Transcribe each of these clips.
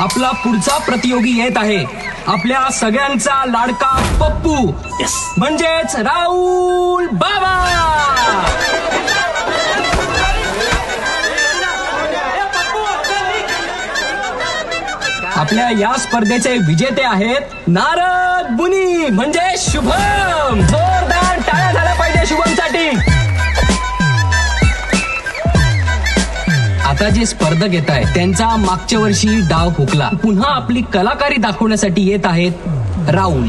आपला पुढचा प्रतियोगी येत आहे. आपल्या सगळ्यांचा लाडका पप्पू. म्हणजेच राहुल बाबा. आपल्या या स्पर्धेचे विजेते आहेत नारद बुनी म्हणजे शुभम. जोरदार आता जे स्पर्धक येत आहेत त्यांचा मागच्या वर्षी डाव फुकला पुन्हा आपली कलाकारी दाखवण्यासाठी येत आहेत राहुल.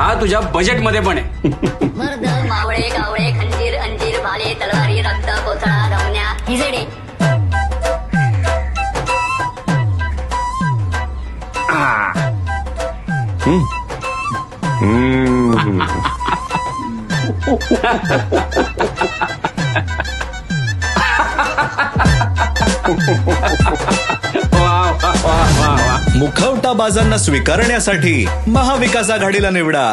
हा तुझ्या बजेटमध्ये पण आहे. मर्द मावळे गावळे खंजीर अंजीर भाले तलवारी रक्त कोथळा रवण्या हिजडे मुखवटा बाजांना स्वीकारण्यासाठी महाविकास आघाडीला निवडा.